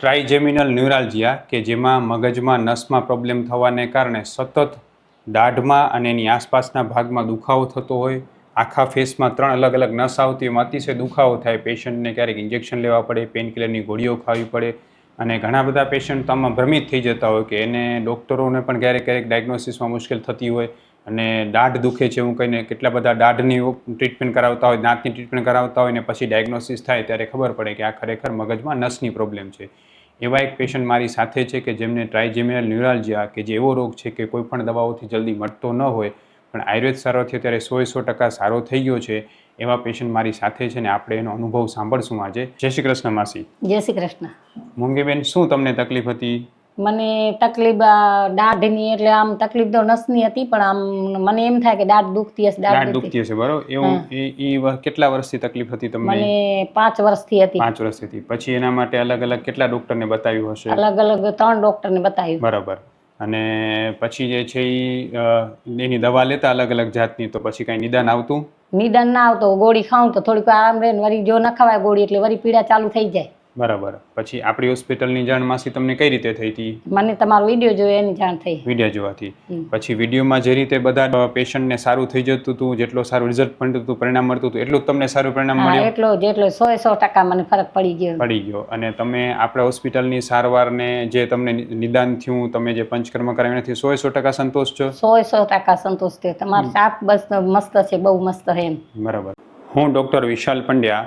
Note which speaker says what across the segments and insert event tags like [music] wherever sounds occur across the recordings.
Speaker 1: ટ્રાઇજેમિનલ ન્યુરાલજિયા, કે જેમાં મગજમાં નસમાં પ્રોબ્લેમ થવાને કારણે સતત દાઢમાં અને એની આસપાસના ભાગમાં દુખાવો થતો હોય, આખા ફેસમાં ત્રણ અલગ અલગ નસ આવતી એમાં અતિશય દુખાવો થાય. પેશન્ટને ક્યારેક ઇન્જેક્શન લેવા પડે પેનકિલરની ગોળીઓ ખાવી પડે અને ઘણા બધા પેશન્ટ આમાં ભ્રમિત થઈ જતા હોય કે એને ડૉક્ટરોને પણ ક્યારેક ક્યારેક ડાયગ્નોસિસમાં મુશ્કેલ થતી હોય અને દાઢ દુખે છે એવું કહીને કેટલા બધા દાઢની ટ્રીટમેન્ટ કરાવતા હોય, દાંતની ટ્રીટમેન્ટ કરાવતા હોય ને પછી ડાયગ્નોસિસ થાય ત્યારે ખબર પડે કે આ ખરેખર મગજમાં નસની પ્રોબ્લેમ છે. એવા એક પેશન્ટ મારી સાથે છે કે જેમને ટ્રાઇજેમિનલ ન્યુરાલજિયા કે જે એવો રોગ છે કે કોઈ પણ દવાઓથી જલ્દી મટતો ન હોય પણ આયુર્વેદ સારો થયો ત્યારે સો સો ટકા સારો થઈ ગયો છે એવા પેશન્ટ મારી સાથે છે ને આપણે એનો અનુભવ સાંભળશું આજે. જય શ્રી કૃષ્ણ માસી.
Speaker 2: જય શ્રી કૃષ્ણ.
Speaker 1: મૂંગીબેન શું તમને તકલીફ હતી?
Speaker 2: મને તકલીફ દાઢની એટલે આમ તકલીફ તો નસની હતી પણ આમ મને એમ થાય કે દાઢ દુખતી હશે દાઢ દુખતી
Speaker 1: હશે બરોબર? એવું એ કેટલા વર્ષથી તકલીફ હતી તમને?
Speaker 2: મને પાંચ વર્ષથી હતી.
Speaker 1: પાંચ વર્ષથી પછી એના માટે અલગ અલગ કેટલા ડોક્ટરને બતાવ્યું હશે?
Speaker 2: અલગ અલગ ત્રણ ડોક્ટરને બતાવ્યું.
Speaker 1: બરાબર. અને પછી જે છે એ એની દવા લેતા અલગ અલગ જાતની તો પછી કાંઈ નિદાન આવતું?
Speaker 2: નિદાન ના આવતો. ગોળી ખાઉં તો થોડીક આરામ રહે વરી જો ન ખવાય ગોળી એટલે વળી પીડા ચાલુ થઈ જાય.
Speaker 1: બરાબર. પછી આપણી હોસ્પિટલની જાણ માસી તમને કઈ રીતે થઈ હતી?
Speaker 2: મને તમારો વીડિયો જોયો એની જાણ થઈ.
Speaker 1: વીડિયો જોવાથી. પછી વિડીયોમાં જે રીતે બધા પેશન્ટને સારું થઈ જતું હતું જેટલો સારું રિઝલ્ટ મળતું હતું પરિણામ મળતું હતું એટલું જ તમને સારું પરિણામ મળ્યું?
Speaker 2: એટલો જેટલો સો સો ટકા મને ફરક પડી ગયો.
Speaker 1: પડી ગયો. અને તમે આપણા હોસ્પિટલની સારવારને જે તમને નિદાન થયું તમે જે પંચકર્મ કરાવ્યું નથી સો સો ટકા સંતોષ છો?
Speaker 2: સો સો ટકા સંતોષ થયો. તમારો સાપ બસ મસ્ત છે બહુ મસ્ત છે એમ.
Speaker 1: બરાબર. હું ડૉક્ટર વિશાલ પંડ્યા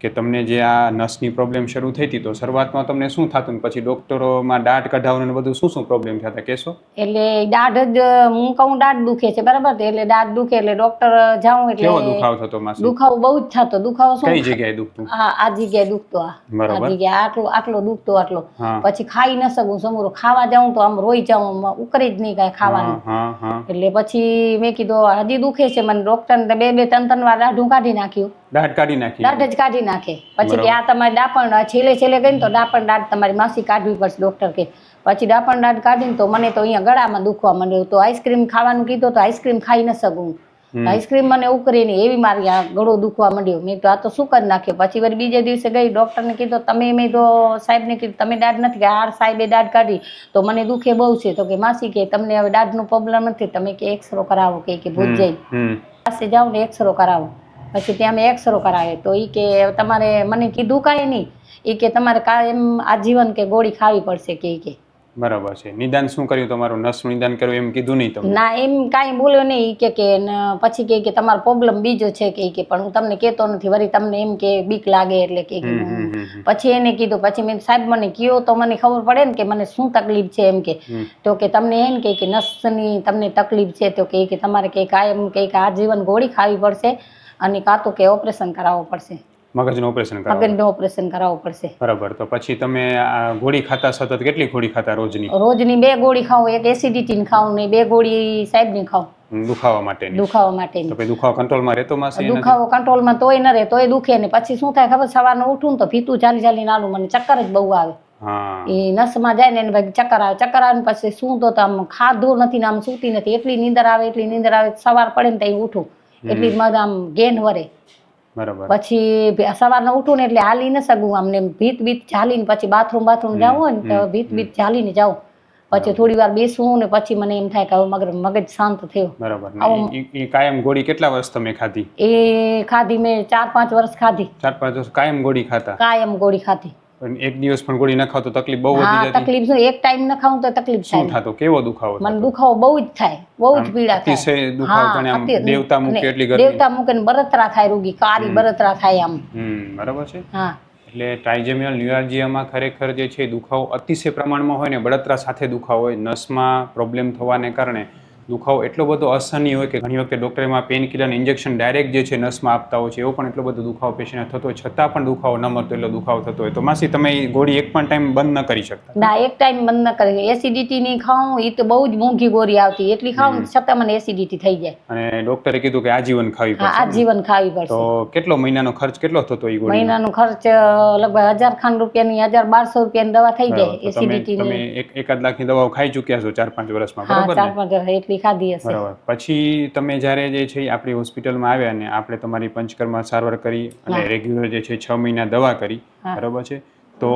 Speaker 1: કે તમને જે આ નસની પ્રોબ્લેમ શરૂ થઈ હતી તો શરૂઆતમાં તમને શું થતું પછી ડોક્ટરોમાં દાંત કઢાવવાનું બધું શું શું પ્રોબ્લેમ થતા કહેશો.
Speaker 2: એટલે દાઢ જ હું કહું દાઢ દુખે છે બરાબર? એટલે દાઢ દુખે એટલે ડોક્ટર જાઉં
Speaker 1: કેવો
Speaker 2: એટલે
Speaker 1: દુખાવો થતો માસી?
Speaker 2: દુખાવો બહુ જ થતો. દુખાવો
Speaker 1: કઈ જગ્યાએ દુખતું?
Speaker 2: આ આ જગ્યાએ દુખતો આ.
Speaker 1: બરાબર.
Speaker 2: આ જગ્યાએ આટલો આટલો દુખતો આટલો. પછી ખાઈ ન શકું સમૂરો. ખાવા જાઉં તો આમ રોઈ જાઉં ઉકરે જ નહીં કાંઈ ખાવાનું.
Speaker 1: હા હા
Speaker 2: એટલે પછી મેં કીધું હજી દુખે છે. મને ડોક્ટર બે બે ત્રણ ત્રણ વાર દાઢું કાઢી નાખ્યું.
Speaker 1: દાઢ કાઢી નાખી.
Speaker 2: દાઢ જ કાઢી નાખે. પછી કે આ તમારી ડાપણ છેલ્લે છેલ્લે ગઈ ને તો ડાપણ દાઢ તમારી માસી કાઢવી પડશે ડોક્ટર કે. પછી ડાપણ દાઢ કાઢીને તો મને તો અહીંયા ગળામાં દુખવા માંડ્યું. તો આઈસ્ક્રીમ ખાવાનું કીધું તો આઈસ્ક્રીમ ખાઈ ન શકું. આઈસ્ક્રીમ મને ઉકરી નહીં એવી મારી આ ગળો દુખવા માંડ્યો. મેં તો આ તો શું કરી નાખ્યો. પછી વળી બીજે દિવસે ગઈ ડૉક્ટરને કીધું તમે મેં તો સાહેબને કીધું તમે દાઢ નથી કે આ સાહેબે દાઢ કાઢી. તો મને દુખે બહુ છે. તો કે માસી કે તમને હવે દાઢનો પ્રોબ્લેમ નથી. તમે કે એક્સરો કરાવો. કે કે ભૂત જઈ પાસે જાઓ ને એક્સરો કરાવો. પછી ત્યાં મેં એક્સરો કરાવે તો એ કે તમારે મને કીધું કાંઈ નહીં. એ કે તમારે કાયમ આજીવન કે ગોળી ખાવી પડશે કે કે.
Speaker 1: બરાબર છે. નિદાન શું કર્યું તમારું? નસનું નિદાન કર્યું એમ કીધું નહીં તમને?
Speaker 2: ના એમ કાંઈ બોલ્યો નહીં. ઈ કે કે પછી કે કે તમારો પ્રોબ્લેમ બીજો છે કે કે. પણ હું તમને કહેતો નથી. વળી તમને એમ કે બીક લાગે એટલે કે. પછી એને કીધું. પછી મેં સાહેબ મને કયો તો મને ખબર પડે ને કે મને શું તકલીફ છે એમ કે. તો કે તમને એમ કે કે નસની તમને તકલીફ છે તો કે કે તમારે કે કાયમ કે આજીવન ગોળી ખાવી પડશે. અને કાં તો કે ઓપરેશન કરાવવું પડશે.
Speaker 1: મગજનું ઓપરેશન કરાવવું.
Speaker 2: મગજનું ઓપરેશન કરાવવું પડશે.
Speaker 1: બરાબર તો પછી તમે આ ગોળી ખાતા સતત કેટલી ગોળી ખાતા રોજની?
Speaker 2: રોજની બે ગોળી ખાઉં એક એસિડિટીની ખાઉં ને બે ગોળી સાહેબની ખાઉં.
Speaker 1: દુખાવા માટે
Speaker 2: દુખાવા
Speaker 1: તો
Speaker 2: માટેની
Speaker 1: પછી દુખાવો કંટ્રોલમાં રહેતો માસી
Speaker 2: દુખાવો કંટ્રોલમાં તોય ન રહે તોય દુખે ને પછી શું થાય ખબર સવારનું ઉઠું ને તો ફીતું ચાલી ચાલીને નાનું મને ચક્કર જ બહુ આવે. એ નસમાં જાય ને એને ભાઈ ચક્કર આવે ચક્કર આવે પછી શું તો આમ ખાધું નથી ને આમ સૂતી નથી એટલી નીંદર આવે એટલી નીંદર આવે સવાર પડે ને ત્યાં ઉઠું. એટલી જ મારે આમ ગેન વરે.
Speaker 1: બરાબર.
Speaker 2: પછી સવારના ઉઠું ને એટલે હાલી ન શકું. આમ ભીત ભીત ભીત ચાલીને પછી બાથરૂમ બાથરૂમ જાવ હોય ને તો ભીત ભીત ચાલીને જાઉં. પછી થોડી વાર બેસવું ને પછી મને એમ થાય કે હવે મગર મગજ શાંત થયો.
Speaker 1: બરાબર. ને ઈ કાયમ ગોળી કેટલા વર્ષ તમે ખાધી?
Speaker 2: એ ખાધી મેં ચાર પાંચ વર્ષ ખાધી.
Speaker 1: ચાર પાંચ વર્ષ કાયમ ગોળી ખાતા?
Speaker 2: કાયમ ગોળી ખાધી.
Speaker 1: પણ એક દિવસ પણ ગોળી ન ખાવ તો તકલીફ બહુ વધી જતી.
Speaker 2: તકલીફ એક ટાઈમ ન ખાઉં તો તકલીફ
Speaker 1: શું થાતો? કેવો દુખાવો
Speaker 2: મને દુખાવો બહુ જ થાય બહુ જ પીડા થાય.
Speaker 1: અતિશય દુખાવો જાણે આમ દેવતા મૂકે એટલી ગરમી.
Speaker 2: દેવતા મૂકે ને બરતરા થાય રોગી કારી બરતરા થાય આમ.
Speaker 1: હમ બરાબર છે.
Speaker 2: હા.
Speaker 1: એટલે ટ્રાઇજેમિયલ ન્યુરાલજીયામાં ખરેખર જે છે દુખાવો અતિશય પ્રમાણમાં હોય ને બળતરા સાથે દુખાવો હોય નસમાં પ્રોબ્લેમ થવાને કારણે દુખાવો એટલો બધો અસહનીય હોય કે ઘણી વખતે ડૉક્ટર એમાં પેન કિલર ઇન્જેક્શન ડાયરેક્ટ જે છે નસમાં આપતા હોય છે એવો પણ એટલો બધો દુખાવો પેશન્ટને થતો હોય છતાં પણ દુખાવો ન મળતો એટલો દુખાવો થતો હોય. તો માસી તમે ગોળી એક પણ ટાઈમ બંધ ન કરી શકતા?
Speaker 2: ના એક ટાઈમ બંધ ન કરી એસિડિટી ની ખાઉં એ તો બહુ જ મોંઘી ગોળી આવતી. એટલી ખાઉં છતાં મને એસિડિટી થઈ જાય.
Speaker 1: અને ડૉક્ટરે કીધું કે આજીવન ખાવી પડશે.
Speaker 2: જીવન ખાવી
Speaker 1: તો કેટલો મહિનાનો ખર્ચ કેટલો થતો એ ગોળી
Speaker 2: મહિનાનો ખર્ચ લગભગ હજાર ખાન રૂપિયાની હજાર બારસો રૂપિયાની દવા થઈ જાય
Speaker 1: તમે
Speaker 2: એસિડિટી
Speaker 1: તમે એક એકાદ લાખની દવાઓ ખાઈ ચૂક્યા છો ચાર પાંચ વર્ષમાં. બરાબર ને?
Speaker 2: પાંચ વર્ષ. એટલી ખાધી હશે.
Speaker 1: બરાબર. પછી તમે જ્યારે જે છે આપણી હોસ્પિટલમાં આવ્યા અને આપણે તમારી પંચકર્મા સારવાર કરી અને રેગ્યુલર જે છે છ મહિના દવા કરી બરાબર છે? તો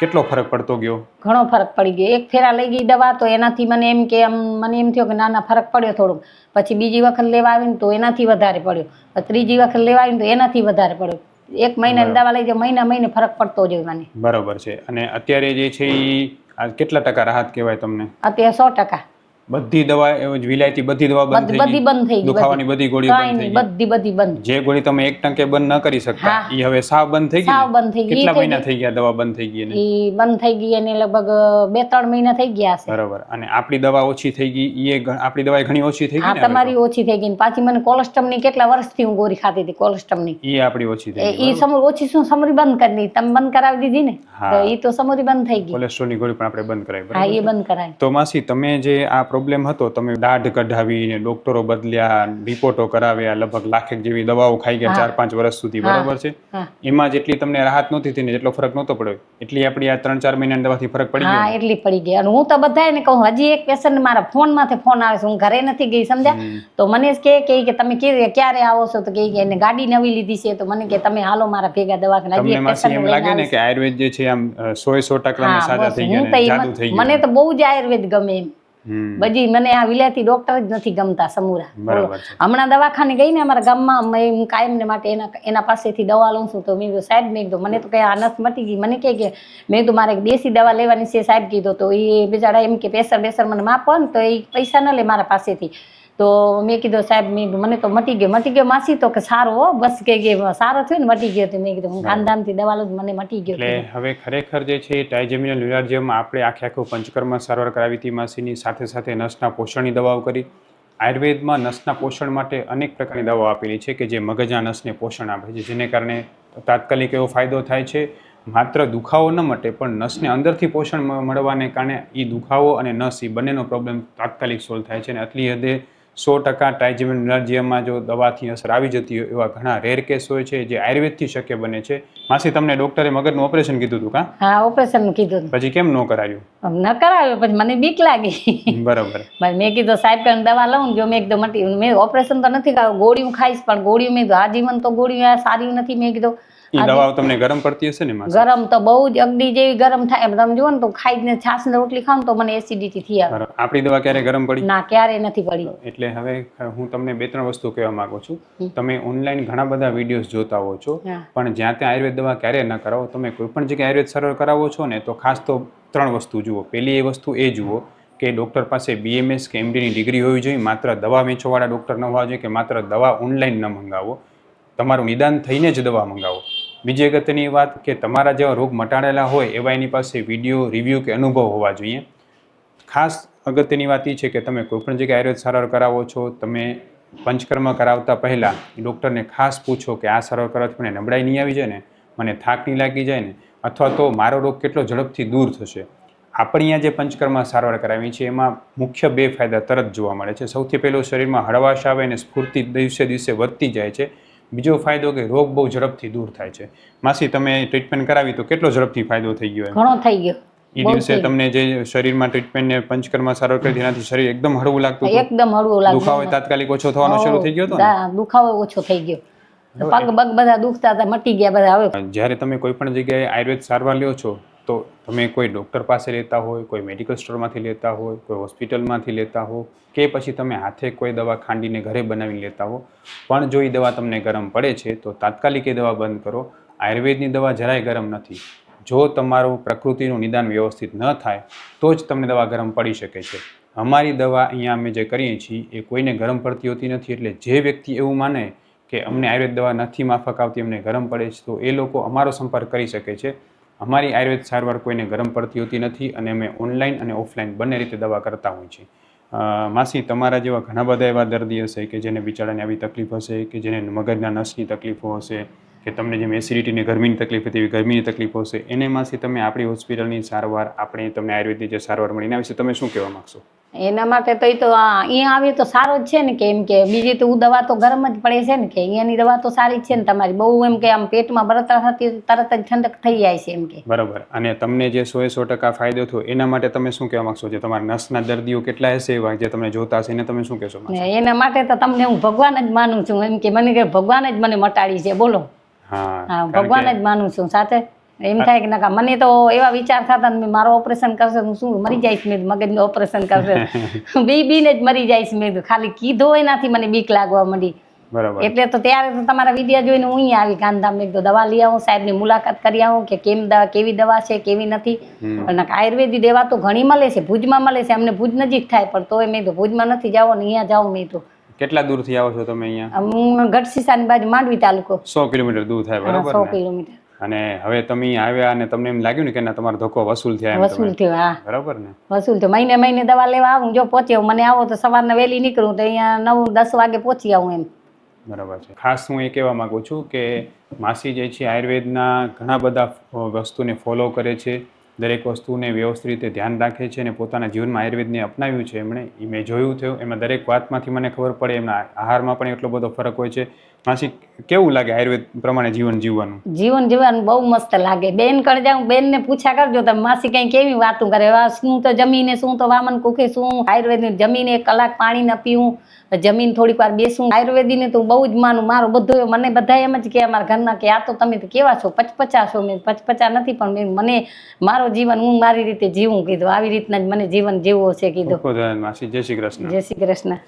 Speaker 1: કેટલો ફરક પડતો ગયો?
Speaker 2: ઘણો ફરક પડી ગયો. એક ફેરા લઈ ગઈ દવા તો એનાથી મને એમ કે આમ મને એમ થયો કે ના ના ફરક પડ્યો થોડોક. પછી બીજી વખત લેવા આવીને તો એનાથી વધારે પડ્યો. ત્રીજી વખત લેવા આવીને તો એનાથી વધારે પડ્યો. એક મહિનાની દવા લઈ જાય મહિના મહિને ફરક પડતો જ મને.
Speaker 1: બરાબર છે. અને અત્યારે જે છે એ કેટલા ટકા રાહત કહેવાય તમને?
Speaker 2: અત્યારે સો ટકા.
Speaker 1: બધી દવા જ વિલાયતી બધી દવા બંધ થઈ
Speaker 2: બધી બંધ થઈ
Speaker 1: દુખાવાની બધી. ગોળીઓ બંધ થઈ ગઈ.
Speaker 2: બધી બધી બંધ.
Speaker 1: જે ગોળી તમે એક ટંકે બંધ ન કરી શકતા એ હવે સાવ બંધ થઈ ગઈ
Speaker 2: સાવ બંધ થઈ ગઈ.
Speaker 1: કેટલા મહિના થઈ ગયા દવા બંધ થઈ ગઈ એને?
Speaker 2: એ બંધ થઈ ગઈ અને લગભગ બે ત્રણ મહિના થઈ ગયા છે.
Speaker 1: બરાબર. અને આપણી દવા ઓછી થઈ ગઈ એ આપણી દવા ઘણી ઓછી થઈ ગઈ
Speaker 2: હા
Speaker 1: ને?
Speaker 2: તમારી ઓછી થઈ ગઈ પાછી મને કોલેસ્ટ્રોમની કેટલા વર્ષથી હું ગોળી ખાતી હતી કોલેસ્ટ્રોમની
Speaker 1: ઈ આપણી ઓછી થઈ ગઈ
Speaker 2: ઈ સમૂહ ઓછી શું? સમરી બંધ કરી દીધી. તમે બંધ કરાવી દીધી ને? તો ઈ તો સમરી બંધ થઈ ગઈ.
Speaker 1: કોલેસ્ટ્રોલની ગોળી પણ આપણે બંધ કરાવી
Speaker 2: હા એ બંધ કરાવી
Speaker 1: તો માસી તમે જે આ પ્રોબ્લેમ હતો તમે દાઢ કઢાવી ડોક્ટરો બદલ્યા રિપોર્ટો કરાવ્યા લગભગ લાખેક જેવી દવાઓ ખાઈ ગયા ચાર પાંચ વર્ષ સુધી. બરાબર છે? એમાં જેટલી તમને રાહત નહોતી થઈને જેટલો ફરક નહોતો પડ્યો એટલી આપણી આ ત્રણ ચાર મહિના દવાથી ફરક પડી ગયો.
Speaker 2: એટલી પડી ગઈ. અને હું તો બધાને કહું હજી એક પેશન્ટ મારા ફોનમાંથી ફોન આવે છે હું ઘરે નથી ગઈ સમજ્યા? તો મને જ કહે કે કે તમે કે- ક્યારે આવો છો? તો કે એને ગાડી નવી લીધી છે તો મને કે તમે હાલો મારા ભેગા દવાખાના.
Speaker 1: તમને માસી એમ લાગે ને કે આયુર્વેદ જે છે આમ સો સો ટકા સાજા થઈ ગયા જાદુ થઈ ગયા મને
Speaker 2: તો બહુ જ આયુર્વેદ ગમે એમ. બધી મને આ વિલાયતી ડોક્ટર જ નથી ગમતા સમુરા. હમણાં દવાખાને ગઈ ને અમારા ગામમાં મેં હું કાયમને માટે એના એના પાસેથી દવા લઉં છું તો મેં કીધું સાહેબ મેં કીધું મને તો કઈ આ નસ મટી ગઈ. મને કહે કે મેં કીધું મારે દેશી દવા લેવાની છે સાહેબ કીધું તો એ બિચારા એમ કે પ્રેશર બેસર મને માપો ને તો એ પૈસા ન લે મારા પાસેથી. તો મેં કીધું સાહેબ મેં મને તો મટી ગયો મટી ગયો માસી તો કે સારો હો બસ કે સારો થયો ને મટી ગયો તો. મેં કીધું હું ખાનદાનથી દવા લઉં છું, મને મટી ગયો
Speaker 1: એટલે હવે ખરેખર જે છે ટાઇજેમિનલ ન્યુરાલજીયામાં આપણે આખે આખું પંચકર્મ સારવાર કરાવી હતી માસીની સાથે સાથે નસના પોષણની દવાઓ કરી. આયુર્વેદમાં નસના પોષણ માટે અનેક પ્રકારની દવાઓ આપેલી છે કે જે મગજના નસને પોષણ આપે છે જેને કારણે તાત્કાલિક એવો ફાયદો થાય છે. માત્ર દુખાવો ન મટે પણ નસને અંદરથી પોષણ મળવાને કારણે એ દુખાવો અને નસ એ બંનેનો પ્રોબ્લેમ તાત્કાલિક સોલ્વ થાય છે અને આટલી હદે સો ટકા ટ્રાઇજેમિનલ એનર્જીમાં જો દવાથી અસર આવી જતી હોય એવા ઘણા રેર કેસ હોય છે જે આયુર્વેદથી શક્ય બને છે. માસી તમને ડૉક્ટરે મગજનું ઓપરેશન કીધું હતું કાં?
Speaker 2: હા ઓપરેશન કીધું
Speaker 1: પછી કેમ ન કરાયું?
Speaker 2: ન કરાવ્યું પછી મને બીક લાગી.
Speaker 1: બરાબર. [laughs]
Speaker 2: મેં કીધું સાહેબ કરીને દવા લઉં જો મેં એકદમ મટી મેં ઓપરેશન તો નથી કરાવ્યું ગોળીઓ ખાઈશ પણ ગોળીઓ મેં કીધું આજીવન તો ગોળીઓ આ સારી નથી. મેં કીધું
Speaker 1: એ દવાઓ તમને ગરમ પડતી હશે ને માસી
Speaker 2: ગરમ તો બહુ જ અગડી જેવી ગરમ થાય. એમ તમે જુઓ ને તો ખાઈને છાસ ને રોટલી ખાવ તો મને એસિડિટી થઈ આવે.
Speaker 1: આપણી દવા ક્યારે ગરમ પડી?
Speaker 2: ના ક્યારેય નથી પડી.
Speaker 1: એટલે હવે હું તમને બે ત્રણ વસ્તુ કહેવા માંગુ છું. તમે ઓનલાઈન ઘણા બધા વિડીયોઝ જોતા હો છો પણ જ્યાં ત્યાં આયુર્વેદ દવા ક્યારે ન કરાવો તમે કોઈ પણ જગ્યાએ આયુર્વેદ સરળ કરાવો છો ને તો ખાસ તો ત્રણ વસ્તુ જુઓ. પહેલી એ વસ્તુ એ જુઓ કે ડૉક્ટર પાસે બીએમએસ કે એમડીની ડિગ્રી હોવી જોઈએ માત્ર દવા વેચવાવાળા ડૉક્ટર ન હોવા જોઈએ કે માત્ર દવા ઓનલાઈન ન મંગાવો. તમારું નિદાન થઈને જ દવા મંગાવો. બીજી અગત્યની વાત કે તમારા જેવા રોગ મટાડેલા હોય એવા એની પાસે વીડિયો, રિવ્યૂ કે અનુભવ હોવા જોઈએ. ખાસ અગત્યની વાત એ છે કે તમે કોઈપણ જગ્યાએ આયુર્વેદ સારવાર કરાવો છો, તમે પંચકર્મ કરાવતા પહેલાં ડૉક્ટરને ખાસ પૂછો કે આ સારવાર કરવાથી મને નબળાઈ નહીં આવી જાય ને, મને થાક નહીં લાગી જાય ને, અથવા તો મારો રોગ કેટલો ઝડપથી દૂર થશે. આપણે અહીંયા જે પંચકર્મ સારવાર કરાવી છે એમાં મુખ્ય બે ફાયદા તરત જોવા મળે છે. સૌથી પહેલો શરીરમાં હળવાશ આવે અને સ્ફૂર્તિ દિવસે દિવસે વધતી જાય છે. બીજો ફાયદો કે રોગ બહુ ઝડપથી દૂર થાય છે. માસી તમે ટ્રીટમેન્ટ કરાવી તો કેટલો ઝડપથી ફાયદો થઈ ગયો?
Speaker 2: ઘણો થઈ ગયો.
Speaker 1: એ દિવસે તમને જે શરીરમાં ટ્રીટમેન્ટ ને પંચકર્મ સારવાર કરી તેનાથી શરીર એકદમ હળવું લાગતું
Speaker 2: એકદમ હળવું લાગતું
Speaker 1: દુખાવો તાત્કાલિક ઓછો થવાનો શરૂ થઈ ગયો હતો
Speaker 2: દુખાવો ઓછો થઈ ગયો. પગ બગ બધા દુખતા હતા મટી ગયા બધા હવે
Speaker 1: જ્યારે તમે કોઈ પણ જગ્યાએ આયુર્વેદ સારવાર લ્યો છો તો તમે કોઈ ડૉક્ટર પાસે લેતા હોય, કોઈ મેડિકલ સ્ટોરમાંથી લેતા હોય, કોઈ હોસ્પિટલમાંથી લેતા હો કે પછી તમે હાથે કોઈ દવા ખાંડીને ઘરે બનાવી લેતા હો, પણ જો એ દવા તમને ગરમ પડે છે, તો તાત્કાલિક એ દવા બંધ કરો. આયુર્વેદની દવા જરાય ગરમ નથી. જો તમારું પ્રકૃતિનું નિદાન વ્યવસ્થિત ન થાય, તો જ તમને દવા ગરમ પડી શકે છે. અમારી દવા અહીંયા અમે જે કરીએ છીએ, એ કોઈને ગરમ પડતી હોતી નથી, એટલે જે વ્યક્તિ એવું માને કે અમને આયુર્વેદ દવા નથી માફક આવતી, અમને ગરમ પડે છે, તો એ લોકો અમારો સંપર્ક કરી શકે છે. અમારી આયુર્વેદ સારવાર કોઈને ગરમ પડતી હોતી નથી અને અમે ઓનલાઈન અને ઓફલાઈન બંને રીતે દવા કરતા હોઈએ છીએ. માસી, તમારા જેવા ઘણા બધા એવા દર્દી હશે કે જેને બિચારાને આવી તકલીફ હશે, કે જેને મગજના નસની તકલીફો હશે, કે તમને જેમ એસિડિટીની ગરમીની તકલીફ હતી એવી ગરમીની તકલીફ હશે. એને માસી, તમે આપણી હોસ્પિટલની સારવાર, આપણે તમને આયુર્વેદની જે સારવાર મળીને એના વિશે તમે શું કહેવા માગશો?
Speaker 2: એના માટે તો એ તો અહીંયા આવે તો સારો જ છે ને કે કે બીજી તો દવા તો ગરમ જ પડે છે ને કે અહીંયાની દવા તો સારી જ છે ને તમારી. બહુ એમ કે આમ પેટમાં બળતરા થતી તરત જ ઠંડક થઈ જાય છે એમ કે.
Speaker 1: બરાબર. અને તમને જે સો સો ટકા ફાયદો થયો એના માટે તમે શું કહેવા માંગશો? જે તમારા નસના દર્દીઓ કેટલા હશે એવા જે તમને જોતા હશે એને તમે શું કહેશો
Speaker 2: એના માટે તો તમને હું ભગવાન જ માનું છું. એમ કે મને કે ભગવાન જ મને મટાડી છે. બોલો.
Speaker 1: હા
Speaker 2: ભગવાન જ માનું છું. સાથે એમ થાય કે ના મને તો એવા વિચાર થતા ને મારો ઓપરેશન કરશે હું શું મરી જઈશ મેં મગજનું ઓપરેશન કરશે. [laughs] બી બીને જ મરી જઈશ મેં ખાલી કીધો એનાથી મને બીક લાગવા માંડી. એટલે તો ત્યારે તો તમારા વીડિયો જોઈને હું અહીંયા આવી ગાંધીધામ મેં કીધું દવા લઈ આવું સાહેબની મુલાકાત કરી આવું કે કેમ દવા કેવી દવા છે કેવી નથી. અને આયુર્વેદિક દવા તો ઘણી મળે છે ભુજમાં મળે છે અમને ભુજ નજીક થાય પણ તોય મેં કીધું ભુજમાં નથી જાવ ને અહીંયા જાઉં મેં તો.
Speaker 1: કેટલા દૂરથી આવો છો તમે અહીંયા?
Speaker 2: હું ગઢસીસાની બાજુ માંડવી તાલુકો.
Speaker 1: સો કિલોમીટર દૂર થાય બરાબર
Speaker 2: સો કિલોમીટર.
Speaker 1: અને હવે તમે આવ્યા અને તમને એમ લાગ્યું ને કે ના તમારો ધોકો વસૂલ થયા
Speaker 2: વસૂલ થયો. હા
Speaker 1: બરાબર ને?
Speaker 2: વસૂલ થયો. મહિને મહિને દવા લેવા આવું જો પહોંચ્યો મને આવો તો સવારના વહેલી નીકળું તો અહીંયા નવ દસ વાગે પહોંચી આવું એમ.
Speaker 1: બરાબર છે. ખાસ હું એ કહેવા માંગુ છું કે માસી જે છે આયુર્વેદના ઘણા બધા વસ્તુને ફોલો કરે છે. દરેક વસ્તુને વ્યવસ્થિત રીતે ધ્યાન રાખે છે અને પોતાના જીવનમાં આયુર્વેદને અપનાવ્યું છે. એમણે એ મેં જોયું થયું. એમાં દરેક વાતમાંથી મને ખબર પડે. એમના આહારમાં પણ એટલો બધો ફરક હોય છે. માસી કેવું લાગે આયુર્વેદ પ્રમાણે જીવન જીવવાનું?
Speaker 2: જીવન જીવવાનું બહુ મસ્ત લાગે. બેન કણ જાઉં બેનને પૂછ્યા કરજો તમે માસી કઈ કેવી વાતું કરે? શું તો જમીને શું તો વામન કુકે શું આયુર્વેદની જમીને એક કલાક પાણી ન પીવું જમીન થોડીક વાર બેસું. આયુર્વેદીને તો બહુ જ માનું મારો બધો મને બધા એમ જ કે અમારા ઘરના કે આ તો તમે તો કેવા છો? પચપચા છો? મેં પચપચા નથી પણ મેં મને મારો જીવન હું મારી રીતે જીવું કીધું. આવી રીતના જ મને જીવન જીવવો છે કીધું.
Speaker 1: જય શ્રી કૃષ્ણ.
Speaker 2: જય શ્રી કૃષ્ણ.